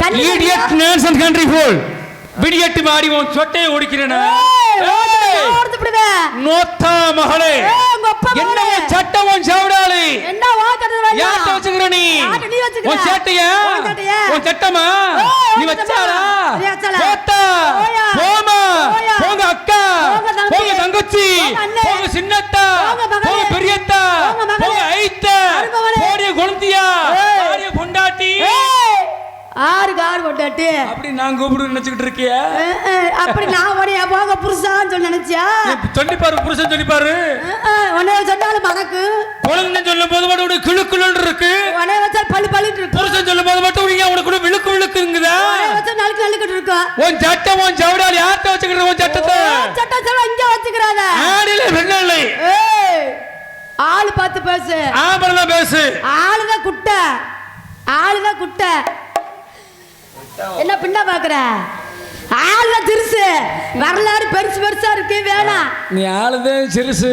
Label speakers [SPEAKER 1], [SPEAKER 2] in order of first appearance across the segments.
[SPEAKER 1] Country விடியட்டு மாறி உன் சொட்டையை ஒடிக்கிறேனா. நோத்தா மகளே. என்ன
[SPEAKER 2] மகளே.
[SPEAKER 1] உன் சவடாளி.
[SPEAKER 2] என்ன
[SPEAKER 1] வச்சுக்கிற நீ? உன் சட்டையா?
[SPEAKER 2] உன் சட்டையா?
[SPEAKER 1] உன் சட்டமா? நீ வச்சாரா
[SPEAKER 2] சட்டமா?
[SPEAKER 1] போத்தா. போமா. போங்க அக்கா.
[SPEAKER 2] போங்க
[SPEAKER 1] தங்கச்சி.
[SPEAKER 2] போங்க
[SPEAKER 1] சின்னத்தா.
[SPEAKER 2] போங்க
[SPEAKER 1] பெரியத்தா.
[SPEAKER 2] போங்க மகளே.
[SPEAKER 1] போங்க ஐத்தா.
[SPEAKER 2] ஆறுக்கு ஆறு கொண்டாட்டி
[SPEAKER 1] அப்படி நான் கூப்பிடு நினைச்சுக்கிட்டு இருக்கியா?
[SPEAKER 2] அப்படி நான் உடைய போக புருஷான்னு சொல்லி நினைச்சியா?
[SPEAKER 1] சொல்லி பாரு புருஷன் சொல்லி பாரு.
[SPEAKER 2] உன்னைய சொன்னாலும் மகக்கு
[SPEAKER 1] குழந்தை சொல்லும் போது மட்டும் உனக்கு கிழு கிழுன்னு இருக்கு.
[SPEAKER 2] உனைய வச்சா பள்ளி பள்ளிட்டு இருக்கும்
[SPEAKER 1] புருஷன் சொல்லும் போது மட்டும் உனக்கு உனக்கு விழுக்கு விழுக்குங்குதா?
[SPEAKER 2] வச்சா நாளைக்கு நல்லுக்கிட்டு இருக்கும்
[SPEAKER 1] உன் சட்டம் உன் சவடால் யார்கிட்ட வச்சுக்கிற உன் சட்டத்தை?
[SPEAKER 2] சட்டம் சொல்ல இங்க வச்சுக்கிறாத.
[SPEAKER 1] ஆடில
[SPEAKER 2] ஏய் ஆளு பார்த்து பேசு.
[SPEAKER 1] ஆம்பளம் பேசு.
[SPEAKER 2] ஆளுதான் குட்டை. ஆளுதான் குட்டை. என்ன பின்ன பாக்குற? ஆளுதான் திருசு வரலாறு பெருசு பெருசா இருக்கு வேணாம்
[SPEAKER 1] நீ ஆளுதே சிறுசு.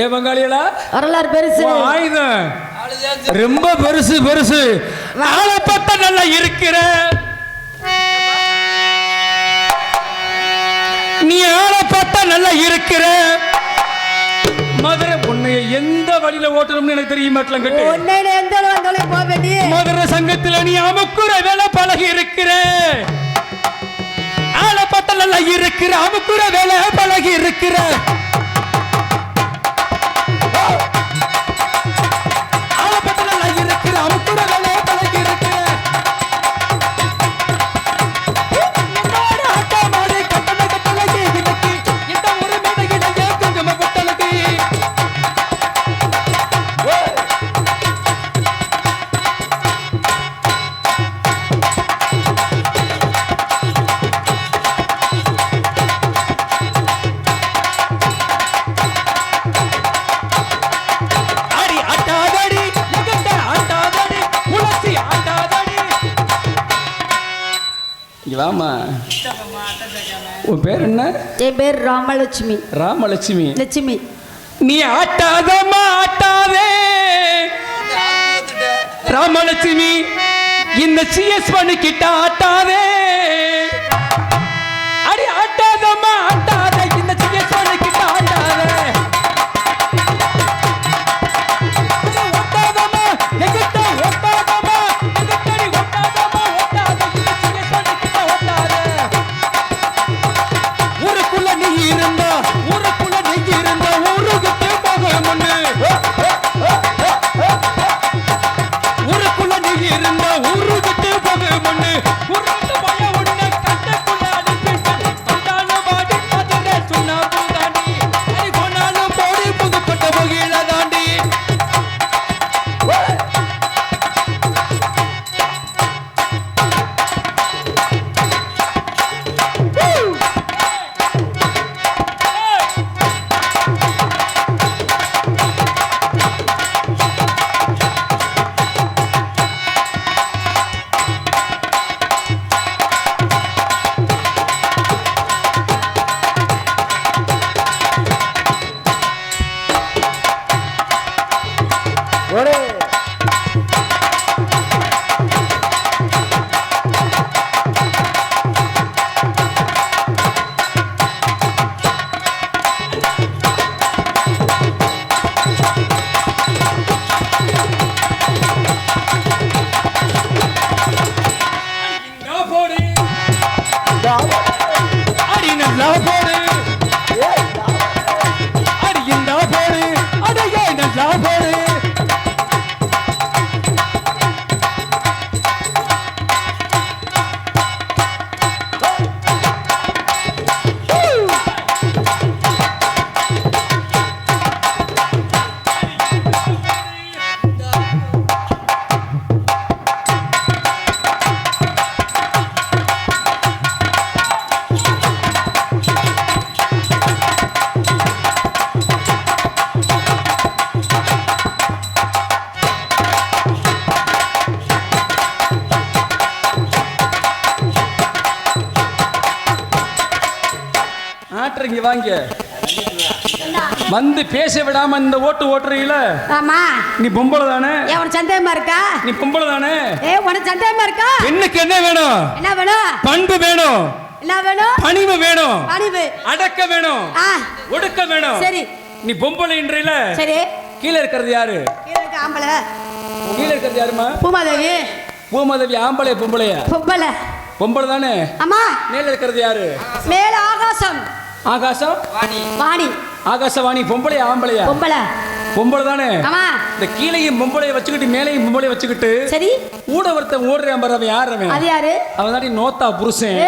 [SPEAKER 1] ஏ பங்காளிகளா?
[SPEAKER 2] வரலாறு பெருசு.
[SPEAKER 1] ஆயுதம். ரொம்ப பெருசு பெருசு. ஆளை பார்த்தா நல்லா இருக்கிற. நீ ஆளை பார்த்தா நல்லா இருக்கிற. மதுரை உன்னை எந்த வழியில ஓட்டணும்னு எனக்கு தெரிய மாட்டலாம் கட்டு மதுரை சங்கத்துல நீ அமுக்குற வேலை பழகி இருக்கிற. ஆளை பார்த்தா நல்லா இருக்கிற அமுக்குற வேலை பழகி இருக்கிற. என்ன?
[SPEAKER 2] என் பேர் ராமலட்சுமி.
[SPEAKER 1] ராமலட்சுமி.
[SPEAKER 2] லட்சுமி.
[SPEAKER 1] நீ ஆட்டாதே ராமலட்சுமி இந்த சிஎஸ் பண்ணிக்கிட்ட ஆட்டாதே. வந்து பேச விடாம இந்த ஓட்டு ஓட்டுறீல
[SPEAKER 2] ஆமா.
[SPEAKER 1] நீ பொம்பளை தானே?
[SPEAKER 2] உனக்கு சந்தேகமா இருக்கா?
[SPEAKER 1] நீ பொம்பளை தானே?
[SPEAKER 2] ஏ உனக்கு சந்தேகமா இருக்கா?
[SPEAKER 1] பெண்ணுக்கு என்ன வேணும்?
[SPEAKER 2] என்ன வேணும்?
[SPEAKER 1] பண்பு வேணும்.
[SPEAKER 2] என்ன வேணும்?
[SPEAKER 1] பணிவு வேணும்.
[SPEAKER 2] பணிவு.
[SPEAKER 1] அடக்க வேணும். ஒடுக்க வேணும்.
[SPEAKER 2] சரி.
[SPEAKER 1] நீ பொம்பளைன்றீல?
[SPEAKER 2] சரி.
[SPEAKER 1] கீழே இருக்கிறது யாரு?
[SPEAKER 2] கீழே இருக்க ஆம்பளை.
[SPEAKER 1] கீழே இருக்கிறது யாருமா?
[SPEAKER 2] பூமாதேவி.
[SPEAKER 1] பூமாதேவி ஆம்பளை பொம்பளையா?
[SPEAKER 2] பொம்பளை.
[SPEAKER 1] பொம்பளை தானே?
[SPEAKER 2] அம்மா
[SPEAKER 1] மேல இருக்கிறது யாரு?
[SPEAKER 2] மேல ஆகாசம்.
[SPEAKER 1] ஆகாசம்?
[SPEAKER 2] வாணி.
[SPEAKER 1] ஆகாசவாணி பொம்பளையா ஆம்பளையா?
[SPEAKER 2] பொம்பளை.
[SPEAKER 1] பொம்பளை தானே?
[SPEAKER 2] ஆமா.
[SPEAKER 1] இந்த கீழையும் பொம்பளைய வச்சுக்கிட்டு மேலையும் பொம்பளைய வச்சுக்கிட்டு
[SPEAKER 2] சரி.
[SPEAKER 1] ஊட ஒருத்தன் ஓடுறான் பாரு அவன் யார் அவன்?
[SPEAKER 2] அது யாரு?
[SPEAKER 1] அவன் தாண்டி நோத்தா புருஷன்.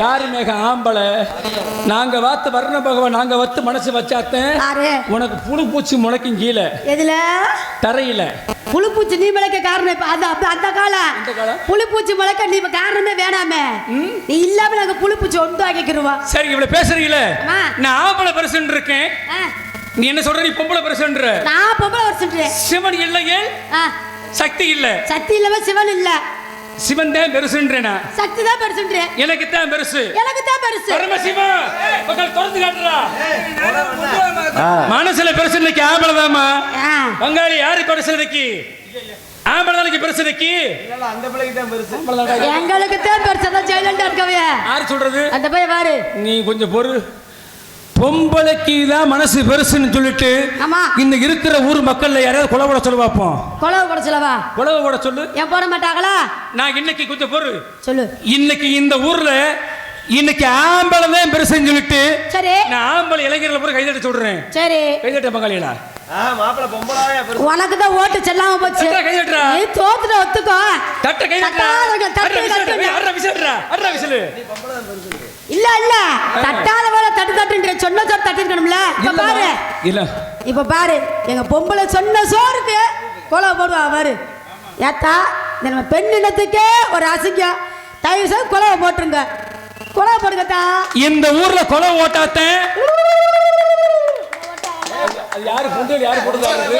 [SPEAKER 1] காரிமேக ஆம்பளை. நாங்க வாத்து வர்ண பகவான் நாங்க வத்து மனசு வச்சாத்தேன். உனக்கு புழு பூச்சி முளைக்கும் கீழே.
[SPEAKER 2] எதுல?
[SPEAKER 1] தரையில.
[SPEAKER 2] புழுப்பூச்சி நீ முளைக்க காரணம் அந்த அந்த காலம்
[SPEAKER 1] காலம்?
[SPEAKER 2] புழுப்பூச்சி முளைக்க நீ காரணமே வேணாமே. நீ இல்லாம நாங்க புழுப்பூச்சி ஒன்று ஆக்கிக்கிருவா.
[SPEAKER 1] சரி இவ்வளவு பேசுறீங்கள. நான் ஆம்பளை பெருசுன்னு இருக்கேன். நீ என்ன சொல்ற? நீ பொம்பளை பெருசுன்ற
[SPEAKER 2] நான் பொம்பளை வருஷம்
[SPEAKER 1] சிவன் இல்லையே. சக்தி இல்ல.
[SPEAKER 2] சக்தி இல்லாம சிவன் இல்ல.
[SPEAKER 1] சிவன் தான் பெருசுன்றேனா?
[SPEAKER 2] சக்தி தான் பெருசுன்றேன்
[SPEAKER 1] எனக்கு தான் பெருசு.
[SPEAKER 2] எனக்கு தான் பெருசு.
[SPEAKER 1] பரமசிவா மக்கள் திறந்து காட்டுறா. மனசுல பெருசு இன்னைக்கு ஆம்பளை தாமா
[SPEAKER 2] ஆ,
[SPEAKER 1] பங்காளி யாரு பெருசு இன்னைக்கு? ஆம்பளை தானே பெருசு இன்னைக்கு?
[SPEAKER 3] அந்த பிள்ளைக்கு தான் பெருசு.
[SPEAKER 2] எங்களுக்கு தான் பெருசு. தான் ஜெயலலிதா இருக்கவே.
[SPEAKER 1] யாரு சொல்றது?
[SPEAKER 2] அந்த போய் பாரு.
[SPEAKER 1] நீ கொஞ்சம் பொறு. பொம்பளைக்கு தான் மனசு பெருசுன்னு சொல்லிட்டு
[SPEAKER 2] ஆமா.
[SPEAKER 1] இந்த இருக்கிற ஊர் மக்கள்ல யாரையாவது கொலை போட சொல்லு பார்ப்போம்.
[SPEAKER 2] குழவு கூட சொல்லவா?
[SPEAKER 1] கொலை போட சொல்லு.
[SPEAKER 2] ஏன் போட மாட்டாங்களா?
[SPEAKER 1] நான் இன்னைக்கு கொஞ்சம் பொறு.
[SPEAKER 2] சொல்லு.
[SPEAKER 1] இன்னைக்கு இந்த ஊர்ல இன்னைக்கு ஆம்பளை தான் பெருசுன்னு சொல்லிட்டு
[SPEAKER 2] சரி.
[SPEAKER 1] நான் ஆம்பளை இளைஞர்களை பூரா கைதட்ட சொல்றேன்.
[SPEAKER 2] சரி.
[SPEAKER 1] கைதட்ட பங்காளிகளா?
[SPEAKER 2] உனக்கு தான் ஓட்டு செல்லாம போச்சு.
[SPEAKER 1] தட்டா
[SPEAKER 2] நீ தோத்துட்ட ஒத்துக்கோ.
[SPEAKER 1] தட்ட
[SPEAKER 2] தட்டாதவங்க தட்டு.
[SPEAKER 1] அட்ரா விசில் அட்ரா விசில்
[SPEAKER 2] இல்ல இல்ல. தட்டாத வேலை தட்டு தட்டுன்ற சொன்ன சோறு தட்டிருக்கணும்ல. இப்ப பாரு.
[SPEAKER 1] இல்ல.
[SPEAKER 2] இப்ப பாரு. எங்க பொம்பளை சொன்ன சோறுக்கு கொலை போடுவா பாரு. ஏத்தா இந்த நம்ம பெண் இனத்துக்கே ஒரு அசிங்கம். தயவு செய்து கொலை போட்டுருங்க. கொலை போடுங்கத்தா
[SPEAKER 1] இந்த ஊர்ல கொலை ஓட்டாத்தேன் அது யாரு பொண்டு யாரு போடுறது?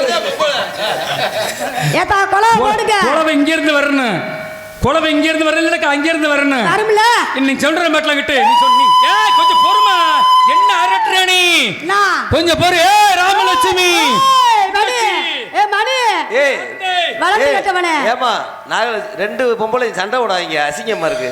[SPEAKER 2] ஏத்தா கொலை போடுங்க.
[SPEAKER 1] குழவை இங்க இருந்து வரணும். குழவை இங்க இருந்து இல்ல அங்க இருந்து வரணும்
[SPEAKER 2] வரும்ல
[SPEAKER 1] இன்னைக்கு சொல்ற மாட்டலாம் கிட்ட நீ சொன்னி ஏய் கொஞ்சம் பொறுமா. என்ன அரட்டுற நீ? கொஞ்சம் பொறு. ஏ ராமலட்சுமி
[SPEAKER 2] ஏய், மணி ஏ மணி
[SPEAKER 3] ஏய்
[SPEAKER 2] வளர்ந்து கட்டவனே
[SPEAKER 3] ரெண்டு பொம்பளை சண்டை விடாதீங்க அசிங்கமா இருக்கு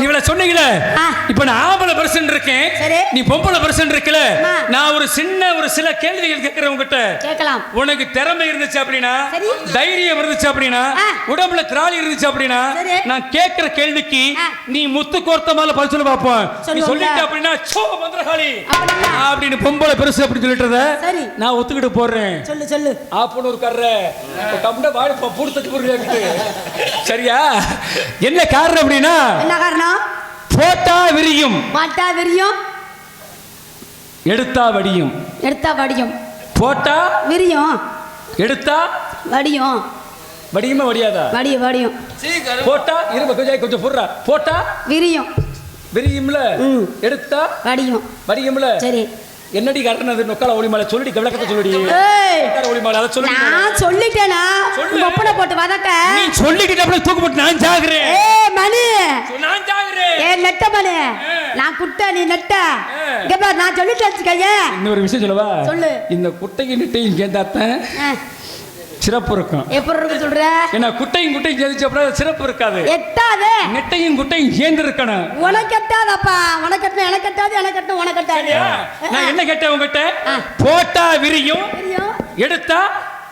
[SPEAKER 1] இவள சொன்னீங்களே
[SPEAKER 2] ஆ.
[SPEAKER 1] இப்ப நான் ஆம்பளை பர்சன் இருக்கேன்
[SPEAKER 2] சரி.
[SPEAKER 1] நீ பொம்பளை பர்சன் இருக்கல
[SPEAKER 2] ஆமா.
[SPEAKER 1] நான் ஒரு சின்ன ஒரு சில கேள்விகள் கேட்கிறேன் உங்ககிட்ட
[SPEAKER 2] கேட்கலாம்
[SPEAKER 1] உனக்கு திறமை இருந்துச்சு அப்படின்னா. தைரியம் இருந்துச்சு அப்படின்னா. உடம்புல திராளி இருந்துச்சு அப்படின்னா. நான் கேட்கிற கேள்விக்கு. நீ முத்து கோர்த்த மேல பதில் சொல்ல பாப்போம் நீ. சொல்லிட்ட அப்படின்னா சோ மந்திரகாளி
[SPEAKER 2] அப்படின்னா?
[SPEAKER 1] பொம்பளை பெருசு அப்படி சொல்லிட்டுறத
[SPEAKER 2] சரி.
[SPEAKER 1] நான் ஒத்துக்கிட்டு போடுறேன்
[SPEAKER 2] சொல்லு சொல்லு
[SPEAKER 1] ஆப்பனூர் கர்ற. கம்ட வாடி பூர்த்தத்து புரியாது சரியா? என்ன காரணம் அப்படின்னா
[SPEAKER 2] என்ன காரணம்?
[SPEAKER 1] போட்டா விரியும்.
[SPEAKER 2] மாட்டா விரியும்.
[SPEAKER 1] எடுத்தா வடியும்.
[SPEAKER 2] எடுத்தா வடியும்.
[SPEAKER 1] போட்டா
[SPEAKER 2] விரியும்.
[SPEAKER 1] எடுத்தா
[SPEAKER 2] வடியும்.
[SPEAKER 1] வடியுமா வடியாதா?
[SPEAKER 2] வடியும் வடியும்.
[SPEAKER 1] போட்டா இரும்ப கொஞ்சம் கொஞ்சம் போடுறா. போட்டா
[SPEAKER 2] விரியும்.
[SPEAKER 1] விரியும்ல. எடுத்தா
[SPEAKER 2] வடியும்.
[SPEAKER 1] வடியும்ல?
[SPEAKER 2] சரி.
[SPEAKER 1] என்னடி அது நொக்கால ஒளிமாலை சொல்லிடி விளக்கத்தை சொல்லிடி. ஒளிமாலை அதை சொல்லி
[SPEAKER 2] நான் சொல்லிட்டேனா? ஒப்பனை போட்டு வதக்க.
[SPEAKER 1] நீ சொல்லிக்கிட்ட அப்படியே தூக்கு போட்டு நான் ஜாகுறேன்.
[SPEAKER 2] ஏ மணி.
[SPEAKER 1] நான் ஜாகுறேன்.
[SPEAKER 2] ஏ நெட்ட மணி. நான் குட்ட நீ நெட்ட. இங்க பாரு நான் சொல்லிட்டு வச்சுக்கையே.
[SPEAKER 1] இன்னொரு விஷயம் சொல்லவா?
[SPEAKER 2] சொல்லு.
[SPEAKER 1] இந்த குட்டையும் நெட்டையும் சேர்ந்தாத்தான் சிறப்பு இருக்கும்.
[SPEAKER 2] எப்படி இருக்கு சொல்ற?
[SPEAKER 1] ஏன்னா குட்டையும் குட்டையும் சேர்ந்துச்சு அப்புறம் சிறப்பு இருக்காது.
[SPEAKER 2] எட்டாதே?
[SPEAKER 1] நெட்டையும் குட்டையும் சேர்ந்து இருக்கணும்.
[SPEAKER 2] உனக்கு எட்டாதப்பா உனக்கு எட்டணும் எனக்கு எட்டாது எனக்கு எட்டணும் உனக்கு எட்டாது?
[SPEAKER 1] நான் என்ன கேட்டேன் உங்ககிட்ட. போட்டா விரியும். எடுத்தா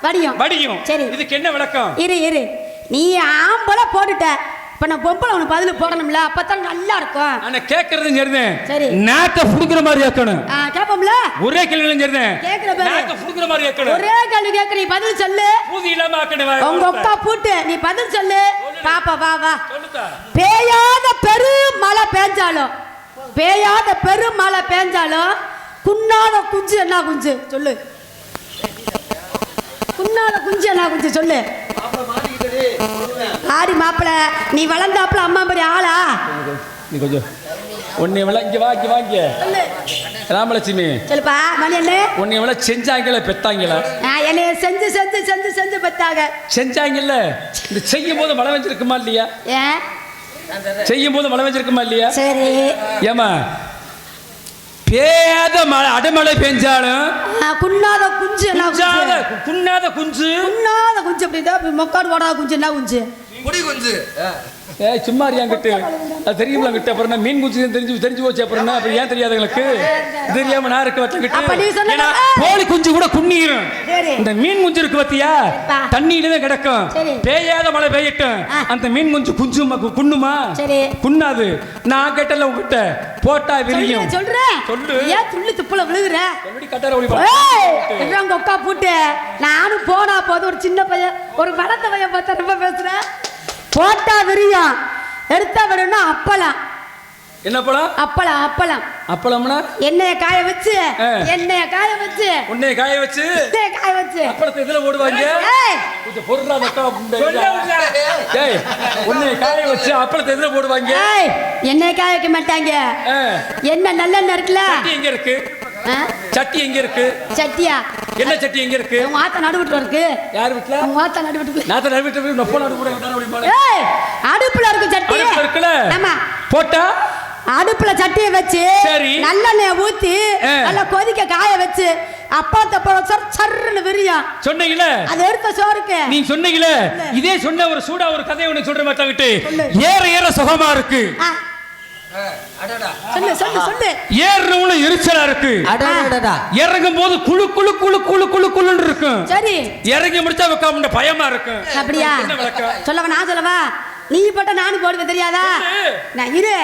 [SPEAKER 2] வடியும்.
[SPEAKER 1] வடியும்.
[SPEAKER 2] சரி.
[SPEAKER 1] இதுக்கு என்ன விளக்கம்?
[SPEAKER 2] இரு இரு. நீ ஆம்பளை போட்டுட்ட. இப்ப நான் பொம்பளை உனக்கு பதில் போடணும்ல அப்பதான் நல்லா இருக்கும்
[SPEAKER 1] ஆனா கேட்கறது சரிதான்
[SPEAKER 2] சரி.
[SPEAKER 1] நாக்க புடுங்குற மாதிரி கேட்கணும்
[SPEAKER 2] ஆ, கேட்போம்ல
[SPEAKER 1] ஒரே கேள்விகளும் சரிதான்
[SPEAKER 2] கேக்குற பாரு.
[SPEAKER 1] நாக்க புடுங்குற மாதிரி கேட்கணும்
[SPEAKER 2] ஒரே கேள்வி கேட்க நீ பதில் சொல்லு.
[SPEAKER 1] பூதி இல்லாம ஆக்கணும்
[SPEAKER 2] உங்க அக்கா பூட்டு நீ பதில் சொல்லு. பாப்பா வா வா. பேயாத பெரு மழை பேஞ்சாலும் பேயாத பெரு மழை பேஞ்சாலும் குன்னாத குஞ்சு என்ன குஞ்சு? சொல்லு. குன்னாத குஞ்சு என்ன குஞ்சு? சொல்லு. ஆடி மாப்பிள நீ வளர்ந்தாப்புல அம்மா மாதிரி ஆளா?
[SPEAKER 1] நீ கொஞ்சம் உன்னை விள இங்க வா இங்க வா இங்க.
[SPEAKER 2] சொல்லு
[SPEAKER 1] ராமலட்சுமி.
[SPEAKER 2] சொல்லுப்பா மணி என்ன?
[SPEAKER 1] உன்னை விள செஞ்சாங்களே பெத்தாங்களா?
[SPEAKER 2] என்னைய செஞ்சு செஞ்சு செஞ்சு செஞ்சு பெத்தாங்க.
[SPEAKER 1] செஞ்சாங்கல்ல? இந்த செய்யும் போது மழை வெஞ்சிருக்குமா இல்லையா? செய்யும் போது மழை வெஞ்சிருக்குமா இல்லையா?
[SPEAKER 2] சரி.
[SPEAKER 1] ஏமா பேத மழை அடைமழை பெஞ்சாலும்
[SPEAKER 2] குன்னாத குஞ்சு
[SPEAKER 1] குஞ்சாத
[SPEAKER 2] குஞ்சு?
[SPEAKER 1] குன்னாத குஞ்சு.
[SPEAKER 2] குன்னாத குஞ்சு அப்படிதான் மொக்காடு ஓடாத குஞ்சு என்ன குஞ்சு?
[SPEAKER 3] முடி குஞ்சு.
[SPEAKER 1] ஏ சும்மா கிட்ட அது தெரியுமா கிட்ட அப்புறம் மீன் குஞ்சு தெரிஞ்சு தெரிஞ்சு போச்சு. அப்புறம் அப்புறம் ஏன் தெரியாதவங்களுக்கு இது தெரியாம நான் இருக்க வச்ச
[SPEAKER 2] அப்ப நீ சொன்ன
[SPEAKER 1] ஏன்னா கோழி குஞ்சு கூட குன்னிரும்
[SPEAKER 2] சரி.
[SPEAKER 1] இந்த மீன் குஞ்சு இருக்கு பத்தியா. தண்ணியில கிடக்கும். பெய்யாத மழை பெய்யட்டும். அந்த மீன் குஞ்சு குஞ்சுமா கு- குன்னுமா
[SPEAKER 2] சரி.
[SPEAKER 1] குன்னாது நான் கேட்டல உங்ககிட்ட. போட்டா விரியும்.
[SPEAKER 2] சொல்றேன்
[SPEAKER 1] சொல்லு.
[SPEAKER 2] ஏன் துள்ளி துப்புல விழுகுற?
[SPEAKER 1] கட்டார ஒளி
[SPEAKER 2] உங்க அக்கா பூட்டு. நானும் போனா போது ஒரு சின்ன பையன் ஒரு வளர்ந்த பையன் பார்த்தா ரொம்ப பேசுறேன். போட்டா விரியும். எடுத்தா விடணும் அப்பளம்.
[SPEAKER 1] என்ன பழம்
[SPEAKER 2] அப்பளம் அப்பளம்.
[SPEAKER 1] அப்பளம்னா?
[SPEAKER 2] எண்ணெய காய வச்சு. எண்ணெய காய வச்சு
[SPEAKER 1] உன்னை காய வச்சு?
[SPEAKER 2] காய வச்சு.
[SPEAKER 1] அப்பளத்தை இதுல ஓடுவாங்க
[SPEAKER 2] ஏய்,
[SPEAKER 1] கொஞ்சம் பொருளா மக்கா ஏய் உன்னை காய வச்சு அப்பளத்தை எதுல போடுவாங்க?
[SPEAKER 2] ஏய், எண்ணெய காய வைக்க மாட்டாங்க. எண்ணெய் நல்லெண்ணெய் இருக்குல்ல?
[SPEAKER 1] சட்டி எங்க இருக்கு? சட்டி எங்க இருக்கு?
[SPEAKER 2] சட்டியா?
[SPEAKER 1] என்ன சட்டி எங்க இருக்கு?
[SPEAKER 2] உங்க ஆத்த நடுவிட்டு இருக்கு
[SPEAKER 1] யார் வீட்டுல
[SPEAKER 2] உங்க ஆத்த நடுவிட்டு
[SPEAKER 1] நாத்த நடுவிட்டு போய் நொப்ப நடு கூட பாரு.
[SPEAKER 2] ஏய் அடுப்புல இருக்கு சட்டி.
[SPEAKER 1] அடுப்புல இருக்குல்ல?
[SPEAKER 2] ஆமா.
[SPEAKER 1] போட்டா?
[SPEAKER 2] அடுப்புல சட்டியை வச்சு
[SPEAKER 1] சரி.
[SPEAKER 2] நல்லெண்ணெய ஊத்தி. நல்லா கொதிக்க காய வச்சு அப்பா தப்ப சர் சர்ன்னு விரியும்
[SPEAKER 1] சொன்னீங்களே
[SPEAKER 2] அது எடுத்த சோறுக்கு.
[SPEAKER 1] நீ சொன்னீங்களே இதே சொன்ன ஒரு சூடா ஒரு கதையை ஒண்ணு சொல்ற மாட்டாங்கிட்டு
[SPEAKER 2] சொல்லு.
[SPEAKER 1] ஏற ஏற சுகமா இருக்கு.
[SPEAKER 2] சொல்லு சொல்லு சொல்லு
[SPEAKER 1] ஏறணும்னு எரிச்சலா இருக்கு. இறங்கும் போது குழு குழு குழு குழு குழு குழுன்னு இருக்கும்
[SPEAKER 2] சரி.
[SPEAKER 1] இறங்கி முடிச்சா உட்காந்து பயமா இருக்கும்
[SPEAKER 2] அப்படியா?
[SPEAKER 1] என்ன விளக்கம்?
[SPEAKER 2] சொல்லவா நான் சொல்லவா? நீ போட்ட நானும் போடுவேன் தெரியாதா. நான் இரு.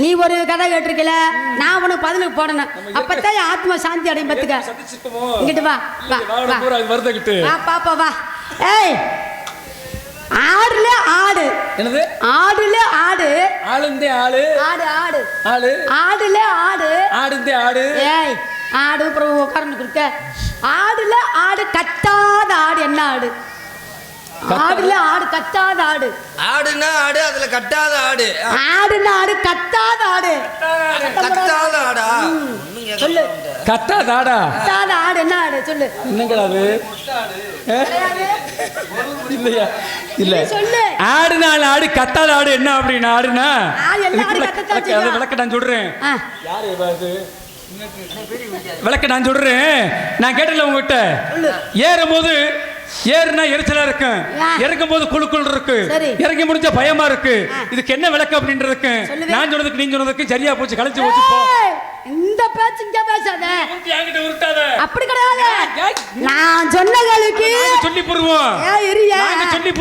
[SPEAKER 2] நீ ஒரு கதை கேட்டிருக்கல. நான் உனக்கு பதிலுக்கு போடணும். அப்பதான் என் ஆத்மா சாந்தி அடையும் பத்துக்க? இங்கிட்டு வா வா பாப்பா வா. ஏய் ஆடுல ஆடு.
[SPEAKER 1] என்னது?
[SPEAKER 2] ஆடுல ஆடு.
[SPEAKER 1] ஆளுந்தே ஆளு
[SPEAKER 2] ஆடு ஆடு.
[SPEAKER 1] ஆளு
[SPEAKER 2] ஆடுல ஆடு.
[SPEAKER 1] ஆடுந்தே ஆடு.
[SPEAKER 2] ஏய் ஆடு அப்புறம் உட்கார்ந்து கொடுக்க. ஆடுல ஆடு கட்டாத ஆடு என்ன ஆடு? ஆடுல ஆடு கட்டாத ஆடு.
[SPEAKER 4] ஆடுனா ஆடு அதுல கட்டாத ஆடு.
[SPEAKER 2] ஆடுல ஆடு கட்டாத ஆடு.
[SPEAKER 4] கட்டாத ஆடா.
[SPEAKER 2] சொல்லு. கட்டாத ஆடு? என்ன ஆடு? சொல்லு.
[SPEAKER 1] என்னங்கடா அது? இல்லையா? இல்ல. ஆடு கத்தாத ஆடு என்ன அப்படின்னு ஆடுனா? விளக்க- நான் சொல்றேன். யாரு அது? விளக்க நான் சொல்றேன். நான் கேட்டல உங்ககிட்ட. ஏறும் போது ஏறுனா எரிச்சலா இருக்கும்
[SPEAKER 2] ஆ.
[SPEAKER 1] இறங்கும் போது குழு குழு இருக்கு. இறங்கி முடிஞ்ச பயமா இருக்கு. இதுக்கு என்ன விளக்கு அப்படின்றதுக்கு. நான் சொன்னதுக்கு நீ சொன்னதுக்கு சரியா போச்சு. கழிச்சு போச்சு போ.
[SPEAKER 2] இந்த பேச்சு இங்க பேசாத.
[SPEAKER 1] என்கிட்ட உருட்டாத.
[SPEAKER 2] அப்படி கிடையாது. நான் சொன்ன கேளுக்கு
[SPEAKER 1] நாங்க சொல்லி
[SPEAKER 2] இரியா.
[SPEAKER 1] நாங்க சொல்லி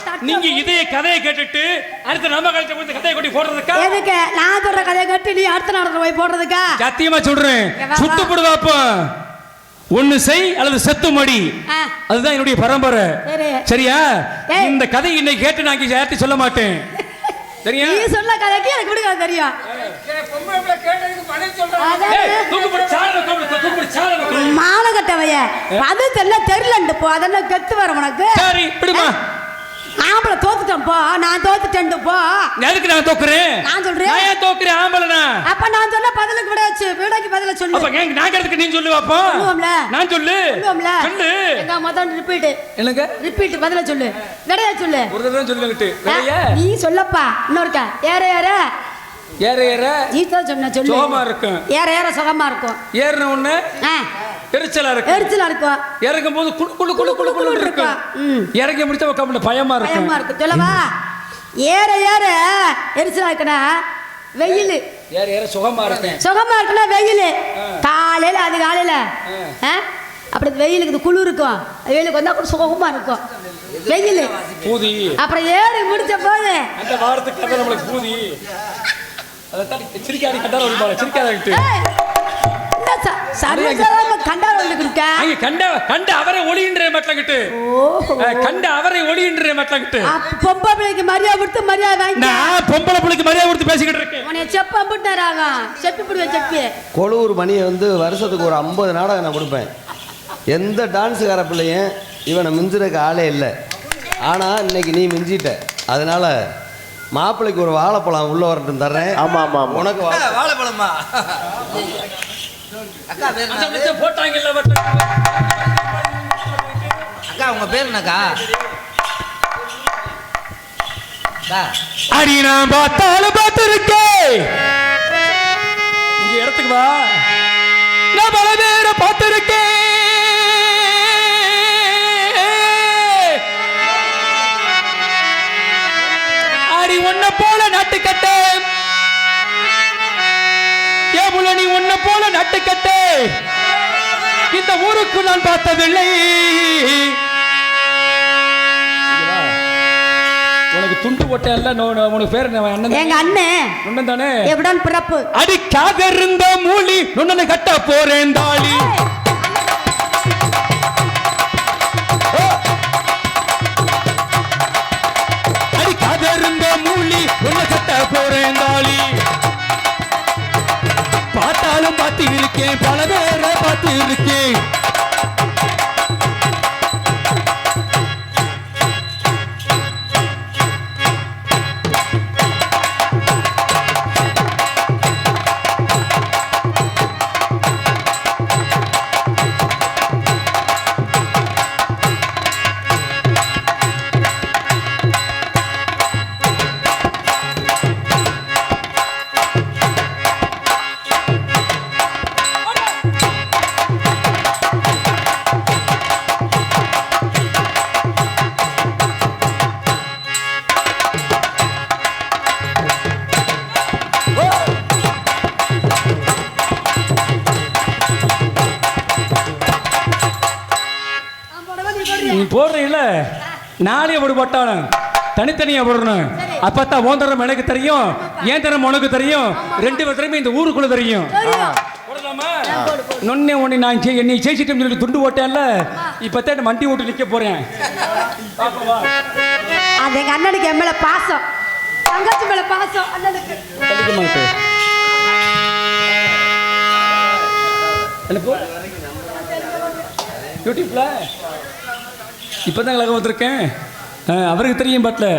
[SPEAKER 2] தட்டுல
[SPEAKER 1] நீங்க இதே கதையை கேட்டுட்டு அடுத்து நம்ம கழிச்ச போய் கதையை கொட்டி போடுறதுக்கா?
[SPEAKER 2] எதுக்கு? நான் சொல்ற கதையை கட்டி நீ அடுத்த நாடகம் போய் போடுறதுக்கா?
[SPEAKER 1] சத்தியமா சொல்றேன். சுட்டு. போடுவாப்ப ஒண்ணு செய் அல்லது செத்து மடி. அதுதான் என்னுடைய பரம்பரை.
[SPEAKER 2] சரி.
[SPEAKER 1] சரியா. இந்த கதை இன்னைக்கு கேட்டு நான் யார்ட்டையும் சொல்ல மாட்டேன். சரியா?
[SPEAKER 2] நீ கதைக்கு எனக்கு விடுங்க தெரியும். அது தெரியல தெரியலண்டு போ அதெல்லாம் கெத்து வர உனக்கு?
[SPEAKER 1] சரி விடுமா.
[SPEAKER 2] ஆம்பளை தோத்துட்டேன் போ நான் தோத்துட்டேன் போ.
[SPEAKER 1] எதுக்கு நான் தோக்குறேன்?
[SPEAKER 2] நான் சொல்றேன்.
[SPEAKER 1] நான் ஏன் தோக்குறேன் ஆம்பளனா?
[SPEAKER 2] அப்ப நான் சொன்ன பதிலுக்கு வச்சு விடைக்கு பதில சொல்லு.
[SPEAKER 1] அப்ப ஏன் நான் கேட்டதுக்கு நீ சொல்லு அப்போ.
[SPEAKER 2] சொல்லுவோம்ல.
[SPEAKER 1] நான் சொல்லு.
[SPEAKER 2] சொல்லுவோம்ல.
[SPEAKER 1] சொல்லு.
[SPEAKER 2] எங்க முதல் ரிப்பீட்
[SPEAKER 1] என்னங்க?
[SPEAKER 2] ரிப்பீட் பதில சொல்லு. விடைய சொல்லு?
[SPEAKER 1] ஒரு தடவை சொல்லுங்கிட்டு வேலையா
[SPEAKER 2] நீ சொல்லப்பா. இன்னொருக்கா ஏற ஏற.
[SPEAKER 1] ஏற ஏற.
[SPEAKER 2] நீ தான் சொன்ன சொல்லு.
[SPEAKER 1] சுகமா இருக்கும்.
[SPEAKER 2] ஏற ஏற சுகமா இருக்கும்.
[SPEAKER 1] ஏறின உடனே
[SPEAKER 2] ஆ,
[SPEAKER 1] எரிச்சலா இருக்கு
[SPEAKER 2] எரிச்சலா இருக்கும்.
[SPEAKER 1] இறங்கும் போது குளு குளு குளு குளு குளு இருக்கும்.
[SPEAKER 2] ம்.
[SPEAKER 1] இறங்கி முடிச்ச உட்காந்து பயமா இருக்கும்.
[SPEAKER 2] பயமா இருக்கு சொல்லவா? ஏற ஏற. எரிச்சலா இருக்குன்னா வெயில்.
[SPEAKER 1] ஏற ஏற சுகமா இருக்கேன்
[SPEAKER 2] சுகமா இருக்குன்னா வெயில். காலையில அது காலையில? அப்படி வெயிலுக்கு குளிர் இருக்கும். வெயிலுக்கு வந்தா கூட சுகமா இருக்கும். வெயில்.
[SPEAKER 1] பூதி.
[SPEAKER 2] அப்புறம் ஏறி முடிச்ச போது.
[SPEAKER 1] அந்த வாரத்துக்கு கதை நம்மளுக்கு பூதி. சிரிக்காடி கண்டார ஒரு அங்க கண்ட கண்ட அவரை ஒளியின்ற மட்டங்கிட்டு. கண்ட அவரை ஒளியின்ற மட்டங்கிட்டு.
[SPEAKER 2] பொம்பளை பிள்ளைக்கு மரியாதை கொடுத்து மரியாதை வாங்கி
[SPEAKER 1] நான் பொம்பளை பிள்ளைக்கு மரியாதை கொடுத்து பேசிக்கிட்டு இருக்கேன்.
[SPEAKER 2] உன்னை செப்ப போட்டுறாங்க செப்பி பிடிவேன் செப்பி.
[SPEAKER 3] கொழுவூர் மணியை வந்து வருஷத்துக்கு ஒரு ஐம்பது நாடகம் நான் கொடுப்பேன். எந்த டான்ஸுக்கார பிள்ளையும் இவனை மிஞ்சுறதுக்கு ஆளே இல்லை. ஆனால் இன்னைக்கு நீ மிஞ்சிட்ட. அதனால மாப்பிள்ளைக்கு ஒரு வாழைப்பழம் உள்ள வரட்டும் தர்றேன்.
[SPEAKER 5] ஆமா ஆமா
[SPEAKER 3] உனக்கு
[SPEAKER 4] வாழைப்பழமா?
[SPEAKER 1] போட்டாங்கல்ல மட்டம்
[SPEAKER 4] அக்கா உங்க பேர் என்னக்கா?
[SPEAKER 1] அடி நான் பார்த்தாலும் பார்த்துருக்கேன். இங்க இடத்துக்கு வா. இருக்கேன் அடி உன்ன போல நாட்டுக்கட்ட ஏபுல நீ உன்ன போல நாட்டுக்கட்ட இந்த ஊருக்கு நான் பார்த்ததில்லை. உனக்கு துண்டு போட்ட எல்லாம் உனக்கு பேர் என்ன? அண்ணன்
[SPEAKER 2] எங்க அண்ணன்
[SPEAKER 1] அண்ணன் தானே?
[SPEAKER 2] எவ்வளவு பிறப்பு?
[SPEAKER 1] அடிக்காத இருந்த மூலி நுண்ணனை கட்ட போறேன் தாலி. அடிக்காத இருந்த மூலி நுண்ண கட்ட போறேன் தாலி. பார்த்தாலும் பார்த்து இருக்கேன் பல பேரை பார்த்து இருக்கேன் போட்டாலும் தனித்தனியா போடணும் அப்பத்தான் உன் தரம் எனக்கு தெரியும் ஏன் தரம் உனக்கு தெரியும். ரெண்டு பேர்த்தரமே இந்த ஊருக்குள்ள தெரியும்? நொன்னே ஒண்ணு நான் செய்- என்னை ஜெயிச்சிட்டேன்னு சொல்லி துண்டு போட்டேன்ல இப்பத்தான் மண்டி ஓட்டு நிக்க போறேன்.
[SPEAKER 2] அது எங்க அண்ணனுக்கு என் மேல பாசம். தங்கச்சி மேல பாசம் அண்ணனுக்கு.
[SPEAKER 1] யூடியூப்ல இப்போதான் கழகம் வந்திருக்கேன். அவருக்கு தெரியும் பாட்டில்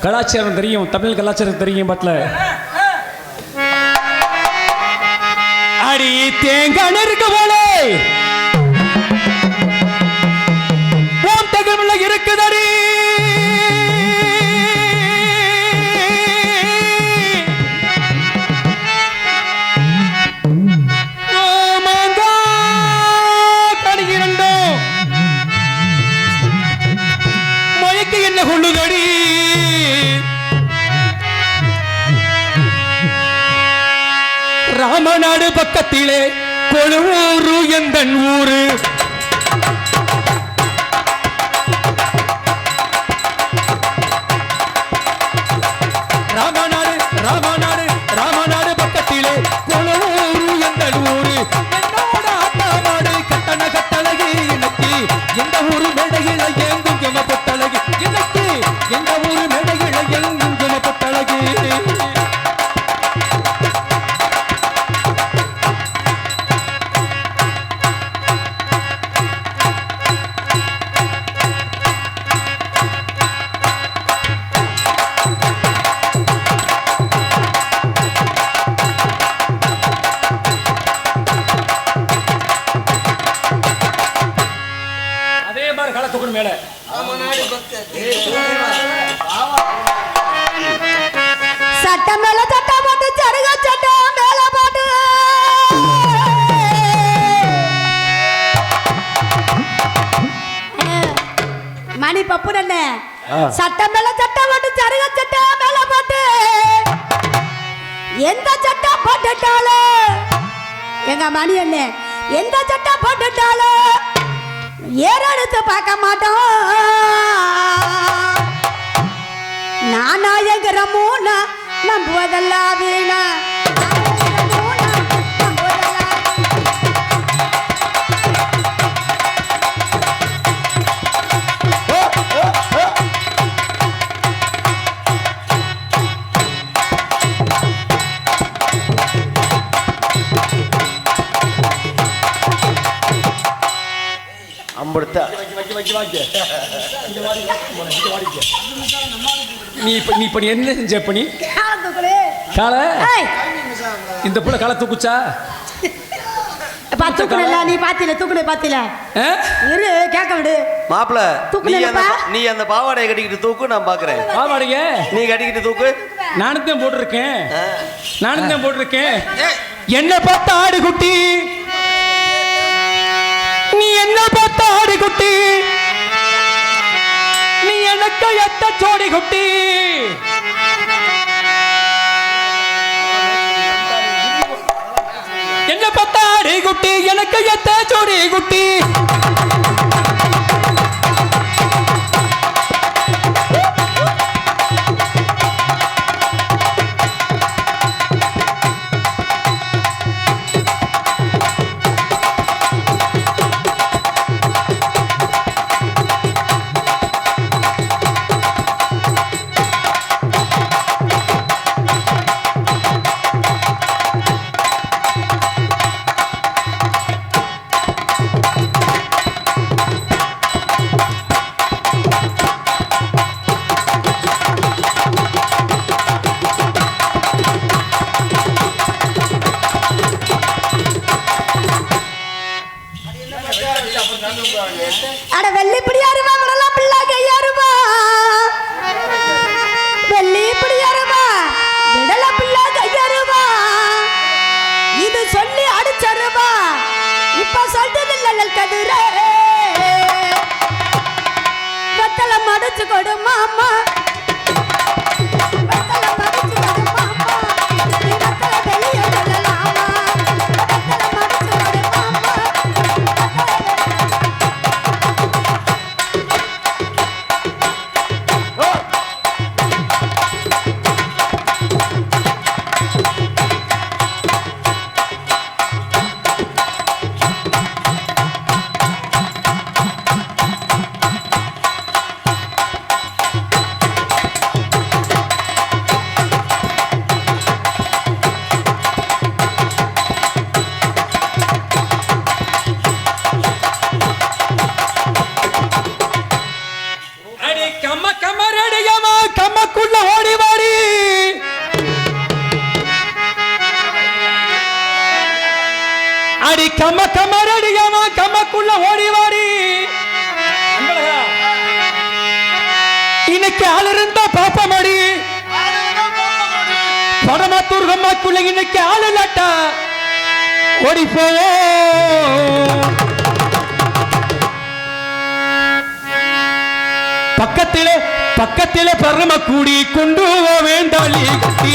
[SPEAKER 1] கலாச்சாரம் தெரியும் தமிழ் கலாச்சாரம் தெரியும் பாட்டில் அடி தேங்காய் நெருக்கவளே ராமநாடு பக்கத்திலே கொழுவூரு எந்தன் ஊரு? ராமநாடு ராமநாடு. மேல.
[SPEAKER 2] சட்டம் மேல சட்டம் போட்டு சருக சட்டம் மேல போட்டு. மணி பப்பு நண்ணே. சட்டம் மேல சட்டம் போட்டு சருக சட்டம் மேல போட்டு. எந்த சட்டம் போட்டுட்டாலும் எங்க மணி அண்ணே எந்த சட்டம் போட்டுட்டாலும் ஏறெடுத்து பார்க்க மாட்டோம். நானாயங்கிற மூணா நம்புவதெல்லாம்
[SPEAKER 3] அம்படுத்தா
[SPEAKER 1] நீ இப்ப நீ இப்ப நீ என்ன செஞ்ச
[SPEAKER 2] காலத்துக்குள்ளே.
[SPEAKER 1] காலை? இந்த புள்ள காலை தூக்குச்சா?
[SPEAKER 2] பா, தூக்குனல்ல, நீ பாத்தில தூக்குன பாத்தில
[SPEAKER 1] ஆ?
[SPEAKER 2] இரு கேட்க விடு. தூக்குனேலப்பா?
[SPEAKER 3] அந்த நீ அந்த பாவாடையை கட்டிக்கிட்டு தூக்கு நான் பாக்குறேன்.
[SPEAKER 1] பாவாடிங்க
[SPEAKER 3] நீ கட்டிக்கிட்டு தூக்கு.
[SPEAKER 1] நானும் தான் போட்டிருக்கேன். நானும் தான் போட்டிருக்கேன்.
[SPEAKER 4] ஏய்,
[SPEAKER 1] என்ன பார்த்த ஆடு குட்டி சோடி குட்டி. நீ எனக்கு எத்த சோடி குட்டி? என்ன பத்தாடி குட்டி? எனக்கு எத்த சோடி குட்டி?
[SPEAKER 2] அட வெள்ளி பிடியாருமா விடலாம் பிள்ளை கையாருவா வெள்ளி பிடியாருமா விடல பிள்ளை கையாருமா இது சொல்லி அடிச்சருவா இப்ப சொல்றது இல்ல கதிரே. வெத்தலை மடிச்சு கொடு மாமா.
[SPEAKER 1] இன்னைக்கு ஆள் இல்லாட்டா ஓடி போ பக்கத்திலே பக்கத்திலே பரம கூடி கொண்டு வேண்டாளி கட்டி.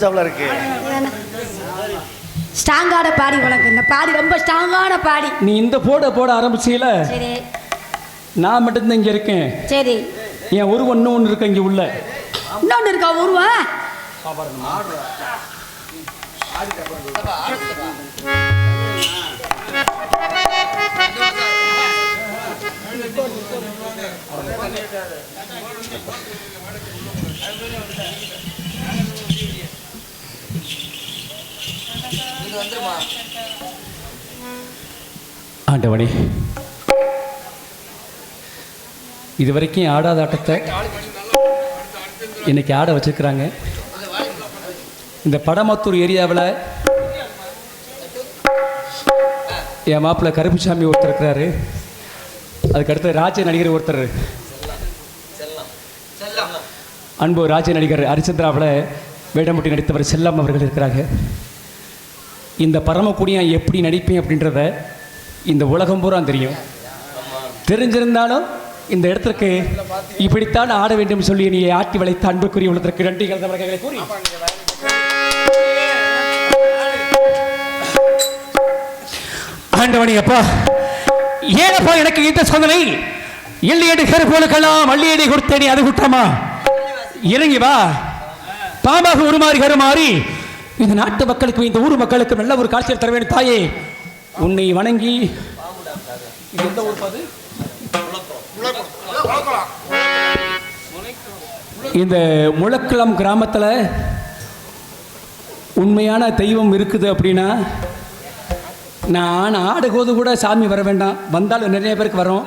[SPEAKER 3] மண்டை பிடிச்சாப்புல இருக்கு.
[SPEAKER 2] ஸ்ட்ராங்கான பாடி உனக்கு இந்த பாடி ரொம்ப ஸ்ட்ராங்கான பாடி.
[SPEAKER 1] நீ இந்த போட போட ஆரம்பிச்சீல?
[SPEAKER 2] சரி.
[SPEAKER 1] நான் மட்டும்தான் இங்க இருக்கேன்.
[SPEAKER 2] சரி.
[SPEAKER 1] என் உருவம் இன்னொன்று இருக்கு இங்கே உள்ள?
[SPEAKER 2] இன்னொன்று இருக்கா உருவம்?
[SPEAKER 4] இது வந்துருமா?
[SPEAKER 1] ஆண்டவனே. இதுவரைக்கும் ஆடாத ஆட்டத்தை இன்னைக்கு ஆட வச்சிருக்கிறாங்க. இந்த படமத்தூர் ஏரியாவில் என் மாப்பிள்ளை கருப்புசாமி ஒருத்தர் இருக்கிறாரு. அதுக்கடுத்து ராஜ நடிகர் ஒருத்தர். அன்பு ராஜ நடிகர் ஹரிச்சந்திராவில் வேடமுட்டி நடித்தவர் செல்லம் அவர்கள் இருக்கிறாங்க. இந்த பரமக்குடியான் எப்படி நடிப்பேன் அப்படின்றத இந்த உலகம் பூரா தெரியும். தெரிஞ்சிருந்தாலும் இந்த இடத்திற்கு இப்படித்தான் ஆட வேண்டும் சொல்லி நீ ஆட்டி வளைத்த அன்புக்குரிய உள்ளதற்கு நன்றிகள் தமிழகங்களை கூறி. ஆண்டவனி அப்பா ஏனப்பா எனக்கு இந்த சோதனை? எள்ளியடி கருப்போலுக்கெல்லாம் அள்ளியடி கொடுத்தேனி அது குற்றமா? இறங்கி வா. பாம்பாக உருமாறி கருமாறி இந்த நாட்டு மக்களுக்கும் இந்த ஊர் மக்களுக்கு நல்ல ஒரு காட்சியை தர வேண்டும் தாயே. உன்னை வணங்கி எந்த ஊர் பாது? இந்த முழக்குளம் கிராமத்தில் உண்மையான தெய்வம் இருக்குது அப்படின்னா நான் ஆடுகோது கூட சாமி வர வேண்டாம். வந்தாலும் நிறைய பேருக்கு வரோம்.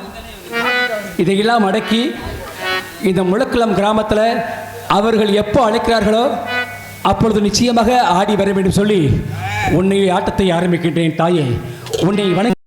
[SPEAKER 1] இதையெல்லாம் அடக்கி இந்த முழக்குளம் கிராமத்தில் அவர்கள் எப்போ அழைக்கிறார்களோ அப்பொழுது நிச்சயமாக ஆடி வர வேண்டும் சொல்லி உன்னை ஆட்டத்தை ஆரம்பிக்கின்றேன் தாயே. உன்னை வணங்கி